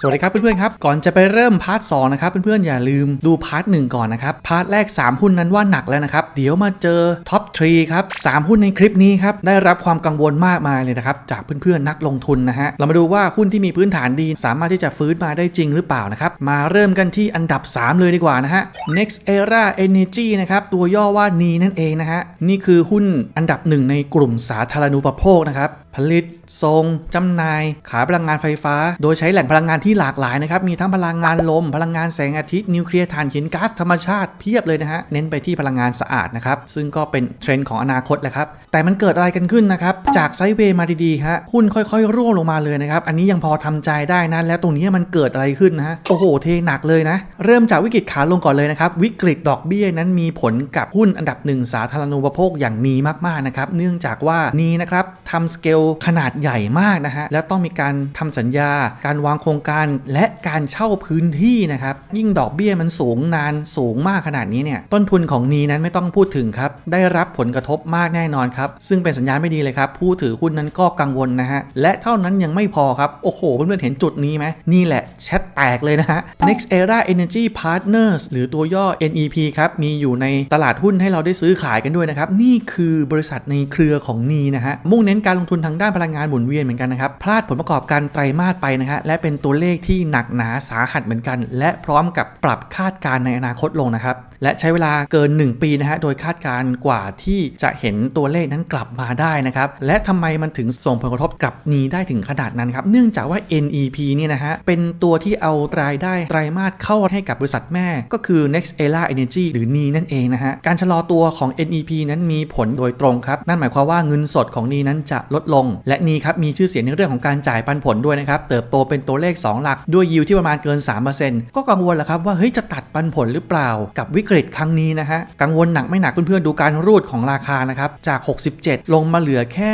สวัสดีครับเพื่อนๆครับก่อนจะไปเริ่มพาร์ทสนะครับเพื่อนๆอย่าลืมดูพาร์ทหนึ่งก่อนนะครับพาร์ทแรก 3 หุ้นนั้นว่าหนักแล้วนะครับเดี๋ยวมาเจอท็อปทรีครับสามหุ้นในคลิปนี้ครับได้รับความกังวลมากมายเลยนะครับจากเพื่อนๆนักลงทุนนะฮะเรามาดูว่าหุ้นที่มีพื้นฐานดีสามารถที่จะฟื้นมาได้จริงหรือเปล่านะครับมาเริ่มกันที่อันดับ 3 เลยดีกว่านะฮะ next era energy นะครับตัวย่อว่านีนั่นเองนะฮะนี่คือหุ้นอันดับหนึ่งในกลุ่มสาธารณูปโภคนะครับ ผลิตส่งจำหน่าย ขายพลังงานไฟฟ้า โดยใช้แหล่งพลังงานที่หลากหลายนะครับ มีทั้งพลังงานลม พลังงานแสงอาทิตย์ นิวเคลียร์ถ่านหินก๊าซธรรมชาติเพียบเลยนะฮะ เน้นไปที่พลังงานสะอาดนะครับ ซึ่งก็เป็นเทรนด์ของอนาคตแหละครับ แต่มันเกิดอะไรกันขึ้นนะครับ จากไซด์เวย์มาดีๆฮะ หุ้นค่อยๆ ร่วงลงมาเลยนะครับ อันนี้ยังพอทำใจได้นะ แล้วตรงนี้มันเกิดอะไรขึ้นนะฮะ โอ้โห เทหนักเลยนะ เริ่มจากวิกฤตขาลงก่อนเลยนะครับ วิกฤตดอกเบี้ยนั้นมีผลกับหุ้นอันดับหนึ่งสาธารณูปโภคอย่างนี้มากๆนะครับ เนื่องจากว่านี้นะครับทำสเกลขนาดใหญ่มากนะฮะ แล้วต้องมีการทำสัญญา การวางโครงการและการเช่าพื้นที่นะครับ ยิ่งดอกเบี้ยมันสูงนานสูงมากขนาดนี้เนี่ย ต้นทุนของนีนั้นไม่ต้องพูดถึงครับ ได้รับผลกระทบมากแน่นอนครับ ซึ่งเป็นสัญญาณไม่ดีเลยครับ ผู้ถือหุ้นนั้นก็กังวลนะฮะ และเท่านั้นยังไม่พอครับ โอ้โห เพื่อนๆเห็นจุดนี้ไหมนี่แหละแชทแตกเลยนะฮะ Next Era Energy Partners หรือตัวย่อ NEP ครับ มีอยู่ในตลาดหุ้นให้เราได้ซื้อขายกันด้วยนะครับ นี่คือบริษัทในเครือของนีนะฮะ มุ่งเน้นการลงทุนทางด้านพลังงานหมุนเวียนเหมือนกันนะครับ พลาดผลประกอบการไตรมาสไปนะฮะและเป็นตัวเลขที่หนักหนาสาหัสเหมือนกัน และพร้อมกับปรับคาดการณ์ในอนาคตลงนะครับ และใช้เวลาเกิน 1 ปีนะฮะโดยคาดการณ์กว่าที่จะเห็นตัวเลขนั้นกลับมาได้นะครับและทำไมมันถึงส่งผลกระทบกับนีได้ถึงขนาดนั้นครับเนื่องจากว่า NEP เนี่ยนะฮะเป็นตัวที่เอารายได้ไตรมาสเข้าให้กับบริษัทแม่ ก็คือ Next Era Energy หรือนีนั่นเองนะฮะการชะลอตัวของ NEP นั้นมีผลโดยตรงครับนั่นหมายความว่าเงินสดของนีนั้นจะลดลงและนี่ครับมีชื่อเสียงในเรื่องของการจ่ายปันผลด้วยนะครับเติบโตเป็นตัวเลข 2 หลักด้วยยิวที่ประมาณเกิน 3%ก็กังวลแหละครับว่าเฮ้ยจะตัดปันผลหรือเปล่า กับวิกฤตครั้งนี้นะฮะกังวลหนักไม่หนักเพื่อนๆดูการรูดของราคานะครับจาก 67 ลงมาเหลือแค่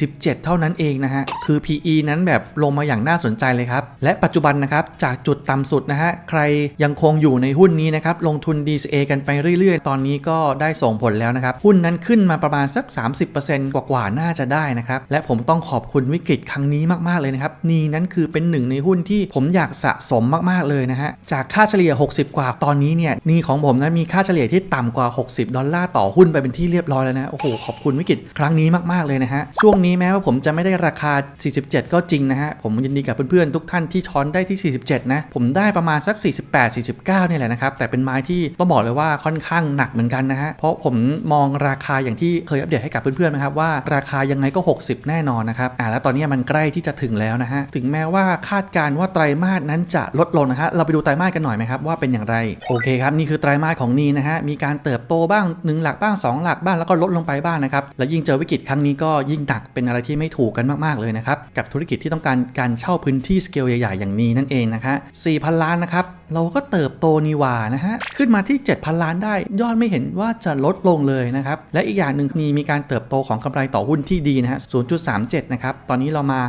47 เท่านั้นเองนะฮะคือ PE นั้นแบบลงมาอย่างน่าสนใจเลยครับและปัจจุบันนะครับจากจุดต่ำสุดนะฮะใครยังคงอยู่ในหุ้นนี้นะครับลงทุน DCA กันไปเรื่อยๆ ตอนนี้ก็ได้ส่งผลแล้วนะครับหุ้นนั้นขึ้นมาประมาณสัก 30%กว่าๆน่าจะได้นะครับและผมต้องขอบคุณวิกฤตครั้งนี้มากๆเลยนะครับ นี่นั้นคือเป็นหนึ่งในหุ้นที่ผมอยากสะสมมากๆเลยนะฮะ จากค่าเฉลี่ย 60 กว่าตอนนี้เนี่ยนี่ของผมนะมีค่าเฉลี่ยที่ต่ำกว่า 60 ดอลลาร์ต่อหุ้นไปเป็นที่เรียบร้อยแล้วนะ โอ้โห ขอบคุณวิกฤตครั้งนี้มากๆเลยนะฮะ ช่วงนี้แม้ว่าผมจะไม่ได้ราคา 47 ก็จริงนะฮะ ผมยินดีกับเพื่อนๆ ทุกท่านที่ช้อนได้ที่ 47 นะ ผมได้ประมาณสัก 48 49เนี่ยแหละนะครับ แต่เป็นไม้ที่ต้องบอกเลยว่าค่อนข้างหนักเหมือนกันนะฮะ เพราะผมมองราคาอย่างที่เคยอัปเดตให้กับเพื่อนๆนะครับว่าราคายังไงก็ 60แน่นอนนะครับอ่าแล้วตอนนี้มันใกล้ที่จะถึงแล้วนะฮะถึงแม้ว่าคาดการณ์ว่าไตรมาสนั้นจะลดลงนะฮะเราไปดูไตรมาสกันหน่อยไหมครับว่าเป็นอย่างไรโอเคครับนี่คือไตรมาสของนีนะฮะมีการเติบโตบ้าง 1 หลักบ้าง 2 หลักบ้างแล้วก็ลดลงไปบ้างนะครับแล้วยิ่งเจอวิกฤตครั้งนี้ก็ยิ่งหนักเป็นอะไรที่ไม่ถูกกันมากๆเลยนะครับกับธุรกิจที่ต้องการการเช่าพื้นที่สเกลใหญ่ๆอย่างนี้นั่นเองนะคะ4,000 ล้านนะครับ เราก็เติบโตนีว่านะฮะ ขึ้นมาที่ 7,000 ล้านได้ ยอดไม่เห็นว่าจะลดลงเลยนะครับ และอีกอย่างหนึ่งมีมีการเติบโตของกำไรต่อหุ้นที่ดีนะฮะ 0.37 นะครับ ตอนนี้เรามา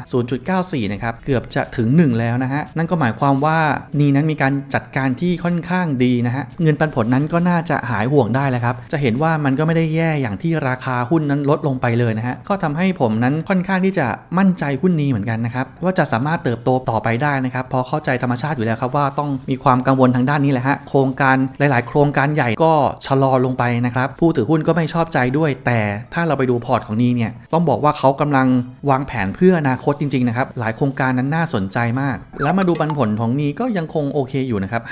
0.94 นะครับ เกือบจะถึง 1 แล้วนะฮะ นั่นก็หมายความว่านี่นั้นมีการจัดการที่ค่อนข้างดีนะฮะ เงินปันผลนั้นก็น่าจะหายห่วงได้แล้วครับ จะเห็นว่ามันก็ไม่ได้แย่อย่างที่ราคาหุ้นนั้นลดลงไปเลยนะฮะ ก็ทำให้ผมนั้นค่อนข้างที่จะมั่นใจหุ้นนี้เหมือนกันนะครับ ว่าจะสามารถเติบโตต่อไปได้นะครับพราะเข้าใจธรรมชาติอยู่แล้วครับว่าต้องมีความความกังวลทางด้านนี้แหละฮะโครงการหลาย ๆ โครงการใหญ่ก็ชะลอลงไปนะครับผู้ถือหุ้นก็ไม่ชอบใจด้วย แต่ถ้าเราไปดูพอร์ตของนี้เนี่ยต้องบอกว่าเขากำลังวางแผนเพื่ออนาคตจริง ๆ นะครับ หลายโครงการนั้นน่าสนใจมาก แล้วมาดูปันผลของนี้ก็ยังคงโอเคอยู่นะครับ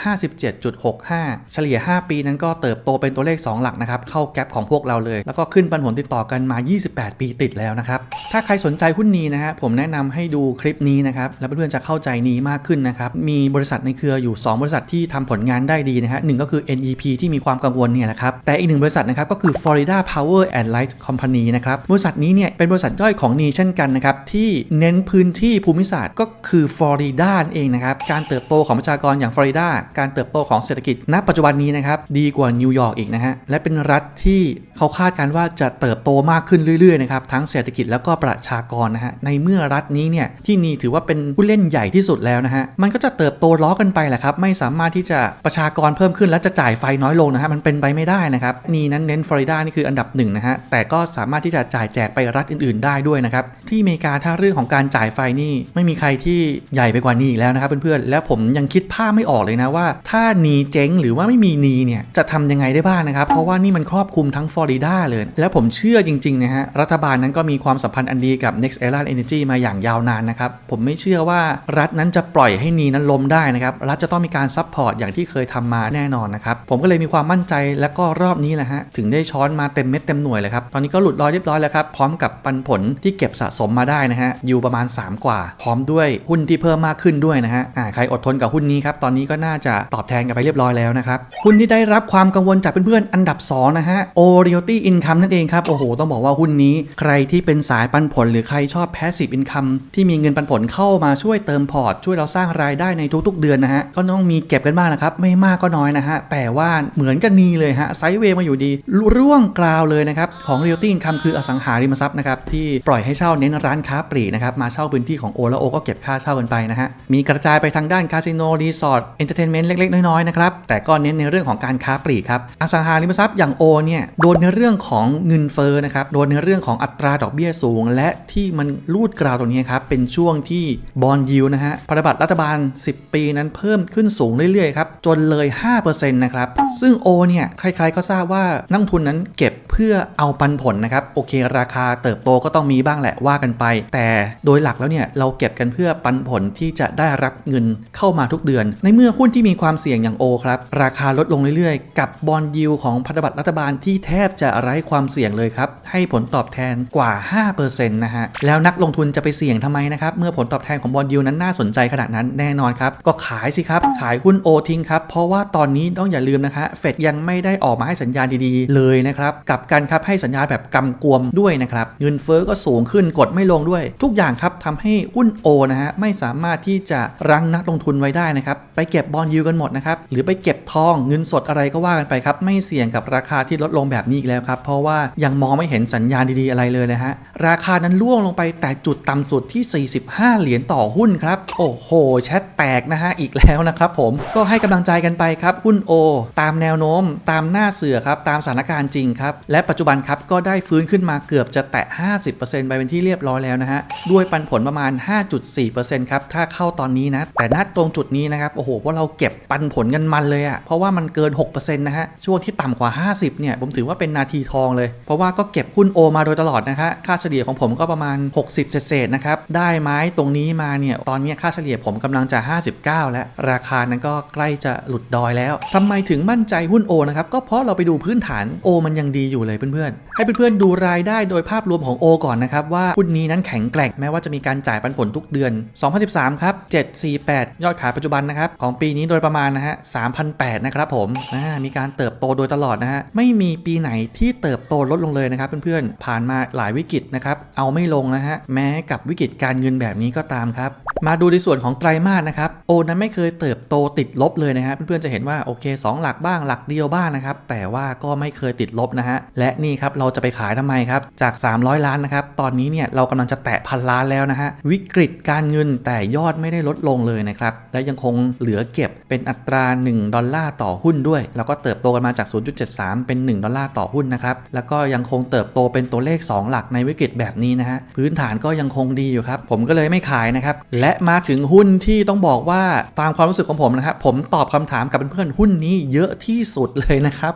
57.65 เฉลี่ย 5 ปีนั้นก็เติบโตเป็นตัวเลข 2 หลักนะครับ เข้าแก๊ปของพวกเราเลย แล้วก็ขึ้นปันผลติดต่อกันมา 28 ปีติดแล้วนะครับ ถ้าใครสนใจหุ้นนี้นะฮะผมแนะนำให้ดูคลิปนี้นะครับ แล้วเพื่อนๆจะเข้าใจนี้มากขึ้นนะครับ มีบริษัทในเครืออยู่ 2 บริษัทที่ทำผลงานได้ดีนะฮะหนึ่งก็คือ NEP ที่มีความกังวลเนี่ยนะครับแต่อีกหนึ่งบริษัทนะครับก็คือ Florida Power and Light Company นะครับบริษัทนี้เนี่ยเป็นบริษัทย่อยของนีเช่นกันนะครับที่เน้นพื้นที่ภูมิศาสตร์ก็คือฟลอริดาเองนะครับการเติบโตของประชากรอย่างฟลอริดาการเติบโตของเศรษฐกิจณปัจจุบันนี้นะครับดีกว่านิวยอร์กอีกนะฮะและเป็นรัฐที่เขาคาดการณ์ว่าจะเติบโตมากขึ้นเรื่อยๆนะครับทั้งเศรษฐกิจแล้วก็ประชากรนะฮะในเมื่อรัฐนี้เนี่ยที่นีถือว่าเป็นผู้เล่นใหญ่ที่สุดแล้วนะฮะมันก็จะเติบโตล้อกันไปแหละครับไม่สามารถที่จะประชากรเพิ่มขึ้นและจะจ่ายไฟน้อยลงนะฮะมันเป็นไปไม่ได้นะครับนี่นั้นเน้นฟลอริดานี่คืออันดับหนึ่งนะฮะแต่ก็สามารถที่จะจ่ายแจกไปรัฐอื่น ๆ ได้ด้วยนะครับที่อเมริกาถ้าเรื่องของการจ่ายไฟนี่ไม่มีใครที่ใหญ่ไปกว่านี้อีกแล้วนะครับเพื่อนๆแล้วผมยังคิดภาพไม่ออกเลยนะว่า ถ้านีเจ๊งหรือว่าไม่มีนีเนี่ยจะทำยังไงได้บ้างนะครับเพราะว่านี่มันครอบคลุมทั้งฟลอริดาเลยแล้วผมเชื่อจริงๆนะฮะรัฐบาลนั้นก็มีความสัมพันธ์อันดีกับ Next Era Energy มาอย่างยาวนานนะครับผมไม่เชื่อว่ารัฐนั้นจะปล่อยให้นีนั้นล้มได้นะครับรัฐจะต้องมีการซัพพอร์ตอย่างที่เคยทำมาแน่นอนนะครับ ผมก็เลยมีความมั่นใจและก็รอบนี้แหละฮะถึงได้ช้อนมาเต็มเม็ดเต็มหน่วยเลยครับ ตอนนี้ก็หลุดลอยเรียบร้อยแล้วครับ พร้อมกับปันผลที่เก็บสะสมมาได้นะฮะอยู่ประมาณ 3 กว่า พร้อมด้วยหุ้นที่เพิ่มมากขึ้นด้วยนะฮะอ่าใครอดทนกับหุ้นนี้ครับตอนนี้ก็น่าจะตอบแทนกันไปเรียบร้อยแล้วนะครับหุ้นที่ได้รับความกังวลจากเพื่อนๆอันดับ2นะฮะ o r e a l t y Income นั่นเองครับโอ้โหต้องบอกว่าหุ้นนี้ ใครที่เป็นสายปันผล หรือใครชอบ Passive Income ที่มีเงินปันผลเข้ามาช่วยเติมพอร์ตช่วยเราสร้างรายได้ในทุกๆ เดือนนะฮะก็ต้องมีเก็บกันบ้างนะครับ ไม่มากก็น้อยนะฮะ แต่ว่าเหมือนกันนีเลยฮะไซเวย์มาอยู่ดี ร่วงกราวเลยนะครับ ของ Realty Income คืออสังหาริมทรัพย์นะครับ ที่ปล่อยให้เช่าเน้นร้านค้าปลีกนะครับ มาเช่าพื้นที่ของโอแล้วโอก็เก็บค่าเช่ากันไปนะฮะ มีกระจายไปทางด้านคาสิโนรีสอร์ทเอนเตอร์เทนเมนต์เล็ก ๆ น้อยๆนะครับแต่ก็เน้นในเรื่องของการค้าปลีกครับอสังหาริมทรัพย์อย่างโอเนี่ยโดนในเรื่องของเงินเฟ้อนะครับโดนในเรื่องของอัตราดอกเบี้ยสูง และที่มันรูดกราวตรงนี้ครับเป็นช่วงที่บอลยิวนะฮะพันธบัตรรัฐบาล 10 ปีนั้นเพิ่มขึ้นสูงเรื่อยๆครับจนเลย 5%นะครับซึ่งโอเนี่ยใครๆก็ทราบว่านักลงทุนนั้นเก็บเพื่อเอาปันผลนะครับโอเค ราคาเติบโตก็ต้องมีบ้างแหละว่ากันไป แต่โดยหลักแล้วเนี่ยเราเก็บกันเพื่อปันผลที่จะได้รับเงินเข้ามาทุกเดือน ในเมื่อหุ้นที่มีความเสี่ยงอย่างโอครับราคาลดลงเรื่อยๆ กับบอลยิวของพันธบัตรรัฐบาลที่แทบจะไร้ความเสี่ยงเลยครับให้ผลตอบแทนกว่า 5%นะฮะแล้วนักลงทุนจะไปเสี่ยงทำไมนะครับเมื่อผลตอบแทนของบอลยิวนั้นน่าสนใจขนาดนั้นแน่นอนครับก็ขายสิครับขายหุ้นโอทิ้งครับ เพราะว่าตอนนี้ต้องอย่าลืมนะคะเฟดยังไม่ได้ออกมาให้สัญญาณดีๆ เลยนะครับกับการครับให้สัญญาณแบบกำกวมด้วยนะครับเงินเฟ้อก็สูงขึ้นกดไม่ลงด้วย ทุกอย่างครับทำให้หุ้นโอนะฮะไม่สามารถที่จะรั้งนักลงทุนไว้ได้นะครับไปเก็บบอลยิวกันหมดนะครับหรือไปเก็บทองเงินสดอะไรก็ว่ากันไปครับไม่เสี่ยงกับราคาที่ลดลงแบบนี้อีกแล้วครับเพราะว่ายังมองไม่เห็นสัญญาณดีๆอะไรเลยนะฮะราคานั้นล่วงลงไปแต่จุดต่ำสุดที่ 45 เหรียญต่อหุ้นครับโอ้โหแชทแตกนะฮะอีกแล้วนะครับผมก็ให้กำลังใจกันไปครับหุ้นโอตามแนวโน้ม ตามหน้าเสือครับตามสถานการณ์จริงครับและปัจจุบันครับก็ได้ฟื้นขึ้นมาเกือบจะแตะ 50%ไปเป็นที่เรียบร้อยแล้วนะฮะด้วยปันผลประมาณ 5.4%ครับถ้าเข้าตอนนี้นะแต่ณตรงจุดนี้นะครับโอ้โหว่าเราเก็บปันผลกันมันเลยอะเพราะว่ามันเกิน 6%นะฮะช่วงที่ต่ำกว่า 50เนี่ยผมถือว่าเป็นนาทีทองเลย เพราะว่าก็เก็บหุ้นโอมาโดยตลอดนะฮะค่าเฉลี่ยของผมก็ประมาณ 60เศษนะครับได้ไม้ตรงนี้มาเนี่ยตอนนี้ค่าเฉลี่ยผมกำลังจะ 59 แล้วราคานั้นก็ใกล้จะหลุดดอยแล้วทำไมถึงมั่นใจหุ้นโอนะครับก็เพราะเราไปดูพื้นฐานโอมันยังดีอยู่เลยเพื่อนๆ ให้เพื่อนๆดูรายได้โดยภาพรวมของโอก่อนนะครับว่าหุ้นนี้นั้นแข็งแกร่งแม้ว่าจะมีการจ่ายปันผลทุกเดือน 2013 ครับ 748 ยอดขายปัจจุบันนะครับของปีนี้โดยประมาณนะฮะ3,008นะครับผมมีการเติบโตโดยตลอดนะฮะไม่มีปีไหนที่เติบโตลดลงเลยนะครับเพื่อนๆผ่านมาหลายวิกฤตนะครับเอาไม่ลงนะฮะแม้กับวิกฤตการเงินแบบนี้ก็ตามครับมาดูในส่วนของไตรมาสนะครับโอนั้นไม่เคยเติบโตติดลบเลยนะครับเพื่อนๆจะเห็นว่าโอเค 2 หลักบ้างหลักเดียวบ้างนะครับแต่ว่าก็ไม่เคยติดลบนะฮะและนี่ครับเราจะไปขายทำไมครับจาก 300 ล้านนะครับตอนนี้เนี่ยเรากำลังจะแตะพันล้านแล้วนะฮะวิกฤตการเงินแต่ยอดไม่ได้ลดลงเลยนะครับและยังคงเหลือเก็บเป็นอัตรา 1 ดอลลาร์ต่อหุ้นด้วย แล้วก็เติบโตกันมาจาก 0.73 เป็น 1 ดอลลาร์ต่อหุ้นนะครับแล้วก็ยังคงเติบโตเป็นตัวเลข 2 หลักในวิกฤตแบบนี้นะฮะพื้นฐานก็ยังคงดีอยู่ครับผมก็เลยไม่ขายนะครับและมาถึงหุ้นที่ต้องบอกว่าตามความรู้สึกของผมมนะครับ ผมตอบคำถามกับเพื่อนๆหุ้นนี้เยอะที่สุดเลยนะครับ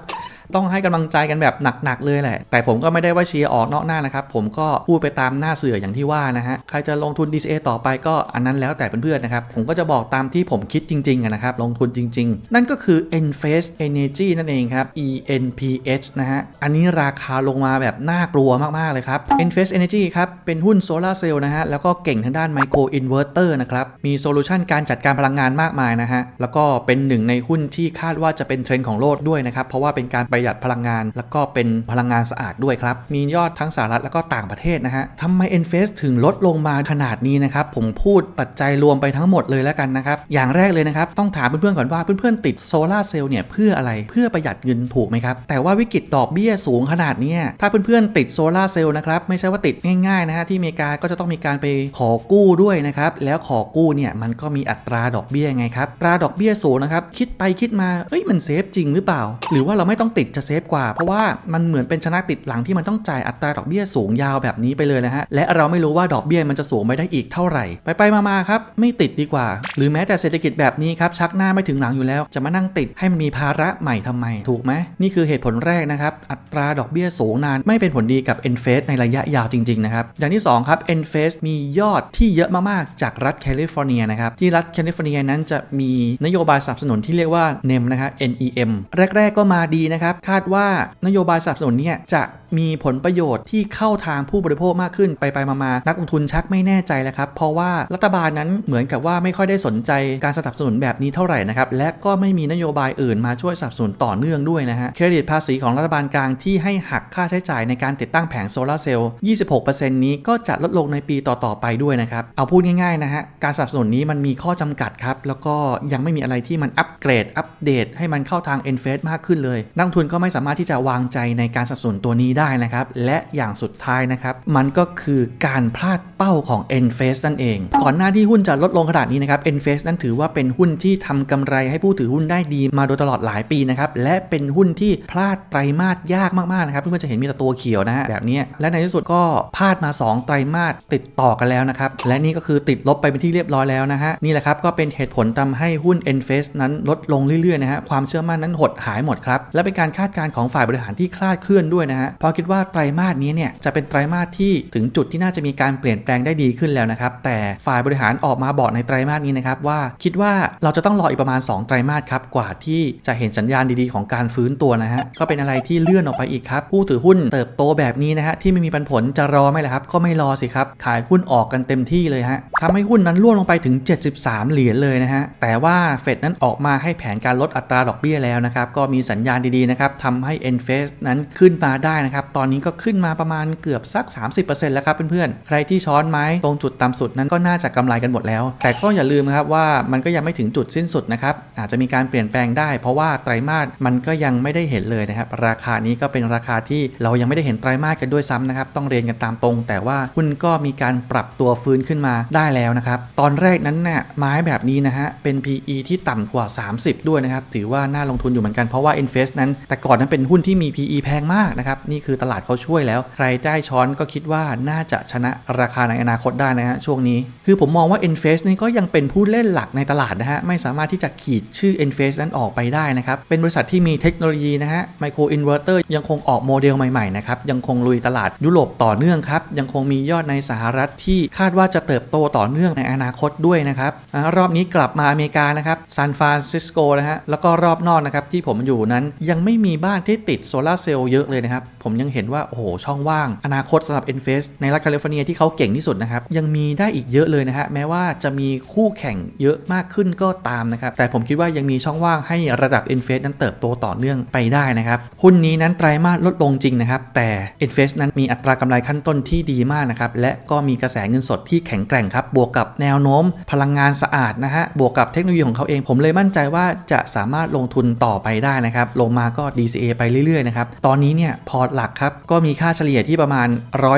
ต้องให้กำลังใจกันแบบหนักๆเลยแหละ แต่ผมก็ไม่ได้ว่าเชียร์ออกนอกหน้านะครับ ผมก็พูดไปตามหน้าเสืออย่างที่ว่านะฮะ ใครจะลงทุน DCA ต่อไปก็อันนั้นแล้วแต่เพื่อนๆนะครับ ผมก็จะบอกตามที่ผมคิดจริงๆนะครับ ลงทุนจริง ๆ นั่นก็คือ Enphase Energy นั่นเองครับ ENPH นะฮะ อันนี้ราคาลงมาแบบน่ากลัวมากๆเลยครับ Enphase Energy ครับ เป็นหุ้นโซลาร์เซลล์นะฮะ แล้วก็เก่งทางด้านไมโครอินเวอร์เตอร์นะครับ มีโซลูชันการจัดการพลังงานมากมายนะฮะ แล้วก็เป็นหนึ่งในหุ้นที่คาดว่าจะเป็นเทรนด์ของโลกด้วยนะครับ เพราะว่าเป็นการไปประหยัดพลังงาน แล้วก็เป็นพลังงานสะอาดด้วยครับ มียอดทั้งสหรัฐแล้วก็ต่างประเทศนะฮะทำไม e n f a c e ถึงลดลงมาขนาดนี้นะครับ ผมพูดปัจจัยรวมไปทั้งหมดเลยแล้วกันนะครับ อย่างแรกเลยนะครับ ต้องถามเพื่อนๆก่อนว่าเพื่อนๆติดโซลาเซลล์เนี่ยเพื่ออะไรเพื่อประหยัดเงินถูกไหมครับ แต่ว่าวิกฤตดอกเบี้ยสูงขนาดนี้ถ้าเพื่อนๆติดโซลาเซลล์นะครับไม่ใช่ว่าติดง่ายๆนะฮะที่อเมริกาก็จะต้องมีการไปขอกู้ด้วยนะครับแล้วขอกู้เนี่ยมันก็มีอัตราดอกเบี้ยไงครับตราดอกเบี้ยสูงนะครับคิดไปคิดมาเอ้ยมันเซฟจริงหรือเปล่า หรือว่าเราไม่ต้องติดจะเซฟกว่า เพราะว่ามันเหมือนเป็นชนะติดหลังที่มันต้องจ่ายอัตราดอกเบี้ยสูงยาวแบบนี้ไปเลยนะฮะ และเราไม่รู้ว่าดอกเบี้ยมันจะสูงไปได้อีกเท่าไหร่ ไปไปๆมาๆครับไม่ติดดีกว่า หรือแม้แต่เศรษฐกิจแบบนี้ครับชักหน้าไม่ถึงหลังอยู่แล้ว จะมานั่งติดให้มันมีภาระใหม่ทำไมถูกไหมนี่คือเหตุผลแรกนะครับอัตราดอกเบี้ยสูงนานไม่เป็นผลดีกับ e n f a c e ในระยะยาวจริงๆนะครับอย่างที่สองครับ e n f a c e มียอดที่เยอะมากๆจากรัฐแคลิฟอร์เนียนะครับที่รัฐแคลิฟอร์เนียนั้นจะมีนโยบายสนับสนุนที่เรียกว่า NEM นะครับ NEM แรก ๆก็มาดีนะครับคาดว่านโยบายสนับสนุนเนี่ยจะ มีผลประโยชน์ที่เข้าทางผู้บริโภคมากขึ้นไปไปมาๆนักลงทุนชักไม่แน่ใจแล้วครับ เพราะว่ารัฐบาลนั้นเหมือนกับว่าไม่ค่อยได้สนใจการสนับสนุนแบบนี้เท่าไหร่นะครับและก็ไม่มีนโยบายอื่นมาช่วยสนับสนุนต่อเนื่องด้วยนะฮะเครดิตภาษีของรัฐบาลกลางที่ให้หักค่าใช้จ่ายในการติดตั้งแผงโซลาร์เซลล์ 26%นี้ก็จะลดลงในปีต่อๆไปด้วยนะครับเอาพูดง่ายๆนะฮะการสนับสนุนนี้มันมีข้อจำกัดครับแล้วก็ยังไม่มีอะไรที่มันอัปเกรดอัปเดตให้มันเข้าทาง e n f a c e มากขึ้นเลย นักลงทุนก็ไม่สามารถที่จะวางใจในการสนับสนุนตัวนี้ได้นะครับ และอย่างสุดท้ายนะครับ มันก็คือการพลาดเป้าของ e n f a c e นั่นเอง ก่อนหน้าที่หุ้นจะลดลงขนาดนี้นะครับ e n f a c e นั้นถือว่าเป็นหุ้นที่ทำกำไรให้ผู้ถือหุ้นได้ดีมาโดยตลอดหลายปีนะครับ และเป็นหุ้นที่พลาดไตรมาสยากมากๆนะครับเพื่อนๆจะเห็นมีแต่ตัวเขียวนะฮะแบบนี้และในที่สุดก็พลาดมา 2 ไตรมาสติดต่อกันแล้วนะครับ และนี่ก็คือติดลบไปเป็นที่เรียบร้อยแล้วนะฮะนี่แหละครับก็เป็นเหตุผลทำให้หุ้น e n f a c e นั้นลดลงเรื่อยๆนะฮะความเชื่อมั่นนั้นหดหายหมดครับและเป็นการคาดการณ์ของฝ่ายบริหารที่คลาดเคลื่อนด้วยนะฮะเพราะราคิดว่าไตรมาสนี้เนี่ยจะเป็นไตรมาสที่ถึงจุดที่น่าจะมีการเปลี่ยนแปลงได้ดีขึ้นแล้วนะครับ แต่ฝ่ายบริหารออกมาบอกในไตรมาสนี้นะครับว่าคิดว่าเราจะต้องรออีกประมาณ 2 ไตรมาสครับกว่าที่จะเห็นสัญญาณดีๆของการฟื้นตัวนะฮะก็เป็นอะไรที่เลื่อนออกไปอีกครับผู้ถือหุ้นเติบโตแบบนี้นะฮะที่ไม่มีปันผลจะรอไหมล่ะครับ ก็ไม่รอสิครับขายหุ้นออกกันเต็มที่เลยฮะทำให้หุ้นนั้นร่วงลงไปถึง 73 เหรียญเลยนะฮะแต่ว่าเฟดนั้นออกมาให้แผนการลดอัตราดอกเบี้ยแล้วนะครับก็มีสัญญาณดีๆนะครับทำให้ n f a c e นั้นขึ้นมาได้นะครับตอนนี้ก็ขึ้นมาประมาณเกือบสัก 30%แล้วครับเพื่อนๆ ใครที่ช้อนไม้ตรงจุดต่ำสุดนั้นก็น่าจะกำไรกันหมดแล้ว แต่ก็อย่าลืมนะครับว่ามันก็ยังไม่ถึงจุดสิ้นสุดนะครับ อาจจะมีการเปลี่ยนแปลงได้ เพราะว่าไตรมาสมันก็ยังไม่ได้เห็นเลยนะครับ ราคานี้ก็เป็นราคาที่เรายังไม่ได้เห็นไตรมาสกันด้วยซ้ำนะครับ ต้องเรียนกันตามตรง แต่ว่าหุ้นก็มีการปรับตัวฟื้นขึ้นมาได้แล้วนะครับ ตอนแรกนั้นน่ะไม้แบบนี้นะฮะ เป็น PE ที่ต่ำกว่า 30 ด้วยนะครับ ถือว่าน่าลงทุนอยู่เหมือนกัน เพราะว่า Invest นั้น แต่ก่อนนั้นเป็นหุ้นที่มี PE แพงมากนะครับ นี่คือตลาดเขาช่วยแล้ว ใครได้ช้อนก็คิดว่าน่าจะชนะราคาในอนาคตได้นะฮะช่วงนี้ คือผมมองว่า Invest นี่ก็ยังเป็นผู้เล่นหลักในตลาดนะฮะไม่สามารถที่จะขีดชื่อ Invest นั้นออกไปได้นะครับเป็นบริษัทที่มีเทคโนโลยีนะฮะไมโครอินเวอร์เตอร์ยังคงออกโมเดลใหม่ๆนะครับยังคงลุยตลาดยุโรปต่อเนื่องครับยังคงมียอดในสหรัฐที่คาดว่าจะเติบโตต่อเนื่องในอนาคตด้วยนะครับรอบนี้กลับมาอเมริกานะครับซานฟรานซิสโกนะฮะแล้วก็รอบนอกนะครับที่ผมอยู่นั้นยังไม่มีบ้านที่ติดโซลาร์เซลล์เยอะเลยนะครับผมยังเห็นว่า โอ้โห ช่องว่าง อนาคตสำหรับ e n f a c e ในรัฐแคลิฟอร์เนียที่เขาเก่งที่สุดนะครับ ยังมีได้อีกเยอะเลยนะฮะ แม้ว่าจะมีคู่แข่งเยอะมากขึ้นก็ตามนะครับ แต่ผมคิดว่ายังมีช่องว่างให้ระดับ e n f a c e นั้นเติบโตต่อเนื่องไปได้นะครับ หุ้นนี้นั้นไตรมาสลดลงจริงนะครับ แต่ e n f a c e นั้นมีอัตรากำไรขั้นต้นที่ดีมากนะครับและก็มีกระแสเงินสดที่แข็งแกร่งครับบวกกับแนวโน้ม พลังงานสะอาดนะฮะบวกกับเทคโนโลยีของเขาเอง ผมเลยมั่นใจว่าจะสามารถลงทุนต่อไปได้นะครับลงมาก็ DCA ไปเรื่อยๆนะครับตอนนี้เนี่ยพอร์ตลักครับก็มีค่าเฉลี่ยที่ประมาณ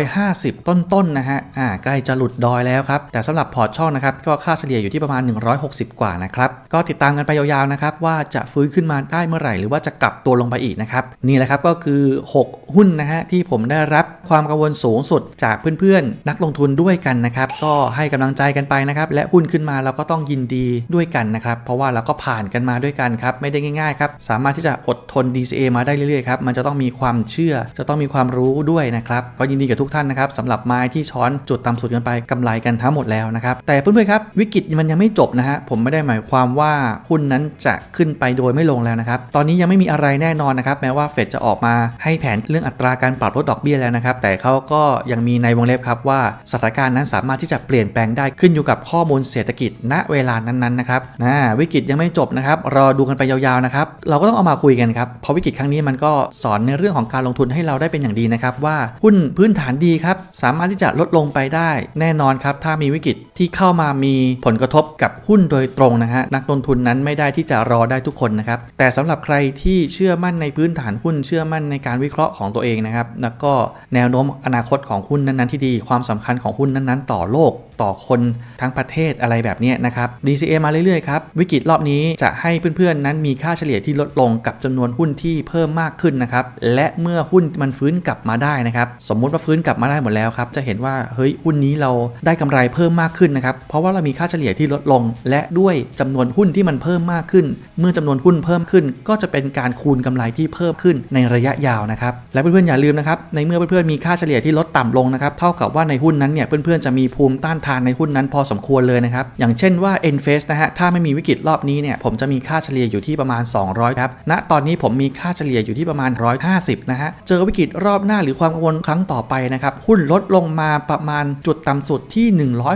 150 ต้นๆนนะฮะอ่าใกล้จะหลุดดอยแล้วครับแต่สำหรับพอร์ตช่องนะครับก็ค่าเฉลี่ยอยู่ที่ประมาณ 160 กว่านะครับก็ติดตามกันไปยาวๆนะครับว่าจะฟื้นขึ้นมาได้เมื่อไหร่ หรือว่าจะกลับตัวลงไปอีกนะครับนี่แหละครับก็คือ 6 หุ้นนะฮะที่ผมได้รับความกังวลสูงสุดจากเพื่อนๆ นักลงทุนด้วยกันนะครับก็ให้กำลังใจกันไปนะครับและหุ้นขึ้นมาเราก็ต้องยินดีด้วยกันนะครับเพราะว่าเราก็ผ่านกันมาด้วยกันครับไม่ได้ง่ายๆครับสามารถที่จะอดทน DCA มาได้เรื่อยๆครับมันจะต้องมีความเชื่อจะต้องมีความรู้ด้วยนะครับก็ยินดีกับทุกท่านนะครับสำหรับไม้ที่ช้อนจุดต่ำสุดกันไปกำไรกันทั้งหมดแล้วนะครับแต่เพื่อนๆครับวิกฤตมันยังไม่จบนะฮะผมไม่ได้หมายความว่าหุ้นนั้นจะขึ้นไปโดยไม่ลงแล้วนะครับตอนนี้ยังไม่มีอะไรแน่นอนนะครับแม้ว่าเฟดจะออกมาให้แผนเรื่องอัตราการปรับลดดอกเบี้ยแล้วนะครับแต่เขาก็ยังมีในวงเล็บครับว่าสถานการณ์นั้นสามารถที่จะเปลี่ยนแปลงได้ขึ้นอยู่กับข้อมูลเศรษฐกิจณเวลานั้นๆนะครับนะวิกฤตยังไม่จบนะครับรอดูกันไปยาวๆนะครับเราก็ต้องเอามาคุยกันครับเพราะวิกฤตครั้งนี้มันก็สอนในเรื่องของการลงทุนให้เราได้เป็นอย่างดีนะครับว่าหุ้นพื้นฐานดีครับสามารถที่จะลดลงไปได้ แน่นอนครับถ้ามีวิกฤตที่เข้ามามีผลกระทบกับหุ้นโดยตรงนะฮะนักลงทุนนั้นไม่ได้ที่จะรอได้ทุกคนนะครับแต่สำหรับใครที่เชื่อมั่นในพื้นฐานหุ้นเชื่อมั่นในการวิเคราะห์ของตัวเองนะครับแล้วก็แนวโน้มอนาคตของหุ้นนั้นๆที่ดี ความสำคัญของหุ้นนั้นๆ ต่อโลกต่อคนทั้งประเทศอะไรแบบนี้นะครับ DCA มาเรื่อยๆครับ วิกฤตรอบนี้จะให้เพื่อนๆ นั้นมีค่าเฉลี่ยที่ลดลงกับจำนวนหุ้นที่เพิ่มมากขึ้นนะครับ และเมื่อหุ้นมันฟื้นกลับมาได้นะครับ สมมุติว่าฟื้นกลับมาได้หมดแล้วครับ จะเห็นว่าเฮ้ยหุ้นนี้เราได้กำไรเพิ่มมากขึ้นนะครับ เพราะว่าเรามีค่าเฉลี่ยที่ลดลง และด้วยจำนวนหุ้นที่มันเพิ่มมากขึ้น เมื่อจำนวนหุ้นเพิ่มขึ้น ก็จะเป็นการคูณกำไรที่เพิ่มขึ้นในระยะยาวนะครับ และเพื่อนๆอย่าลืมนะครับ ในเมื่อเพื่อนๆมีค่าเฉลี่ยที่ลดต่ำลงนะครับ เท่ากับว่าในหุ้นนั้นเนี่ยเพื่อนๆจะมีภูมิต้านทานในหุ้นนั้นพอสมควรเลยนะครับ อย่างเช่นว่า e n f a c e นะฮะ ถ้าไม่มีวิกฤตรอบนี้เนี่ย ผมจะมีค่าเฉลี่ยอยู่ที่ประมาณ 200ครับ ณ ตอนนี้ผมมีค่าเฉลี่ยอยู่ที่ประมาณ 150 นะฮะ เจอวิกฤตรอบหน้าหรือความกังวลครั้งต่อไปนะครับหุ้นลดลงมาประมาณจุดต่ำสุดที่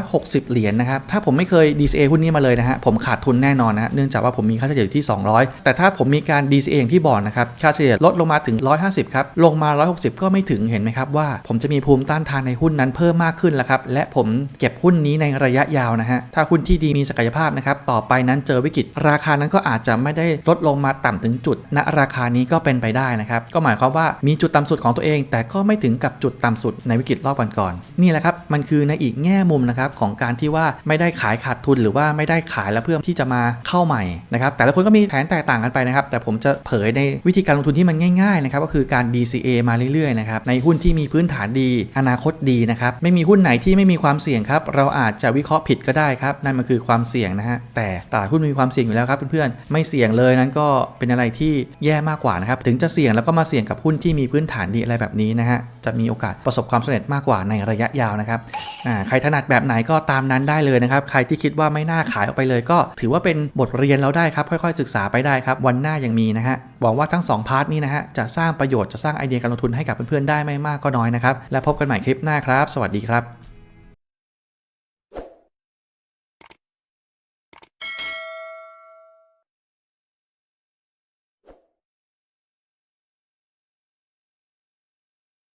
160 เหรียญนะครับถ้าผมไม่เคย DCA หุ้นนี้มาเลยนะฮะผมขาดทุนแน่นอนนะเนื่องจากว่าผมมีค่าเฉลี่ยอยู่ที่ 200 แต่ถ้าผมมีการ DCA อย่างที่บอกนะครับค่าเฉลี่ยลดลงมาถึง 150 ครับ ลงมา 160 ก็ไม่ถึงเห็นไหมครับว่า ผมจะมีภูมิต้านทานในหุ้นนั้นเพิ่มมากขึ้นแล้วครับและผมเก็บหุ้นนี้ในระยะยาวนะฮะถ้าหุ้นที่ดีมีศักยภาพนะครับต่อไปนั้นเจอวิกฤตราคานั้นก็อาจจะไม่ได้ลดลงมาต่ำถึงจุดณราคานี้ก็เป็นไปได้นะครับก็หมายความว่ามีจุดต่ำสุดของตัวเอง แต่ก็ไม่ถึงกับจุดต่ำสุดในวิกฤตรอบก่อนๆนี่แหละครับมันคือในอีกแง่มุมนะครับของการที่ว่าไม่ได้ขายขาดทุนหรือว่าไม่ได้ขายแล้วเพื่อที่จะมาเข้าใหม่นะครับแต่ละคนก็มีแผนแตกต่างกันไปนะครับ แต่ผมจะเผยในวิธีการลงทุนที่มันง่ายๆนะครับก็คือการ DCA มาเรื่อยๆนะครับในหุ้นที่มีพื้นฐานดี อนาคตดีนะครับไม่มีหุ้นไหนที่ไม่มีความเสี่ยงครับเราอาจจะวิเคราะห์ผิดก็ได้ครับนั่นมันคือความเสี่ยงนะฮะแต่ตลาดหุ้นมีความเสี่ยงอยู่แล้วครับเพื่อนๆไม่เสี่ยงเลยนั้นก็เป็นอะไรที่แย่มากกว่านะครับถึงจะเสี่ยงแล้วก็มาเสี่ยงกับหุ้นที่มีพื้นฐานดีอะไรแบบนี้นะฮะจะมีโอกาสประสบความสำเร็จมากกว่าในระยะยาวนะครับอ่าใครถนัดแบบไหนก็ตามนั้นได้เลยนะครับ ใครที่คิดว่าไม่น่าขายออกไปเลย ก็ถือว่าเป็นบทเรียนเราได้ครับ ค่อยๆ ศึกษาไปได้ครับ วันหน้ายังมีนะฮะหวังว่าทั้งสองพาร์ทนี้นะฮะจะสร้างประโยชน์จะสร้างไอเดียการลงทุนให้กับเพื่อนๆได้ไม่มากก็น้อยนะครับ และพบกันใหม่คลิปหน้าครับ สวัสดีครับ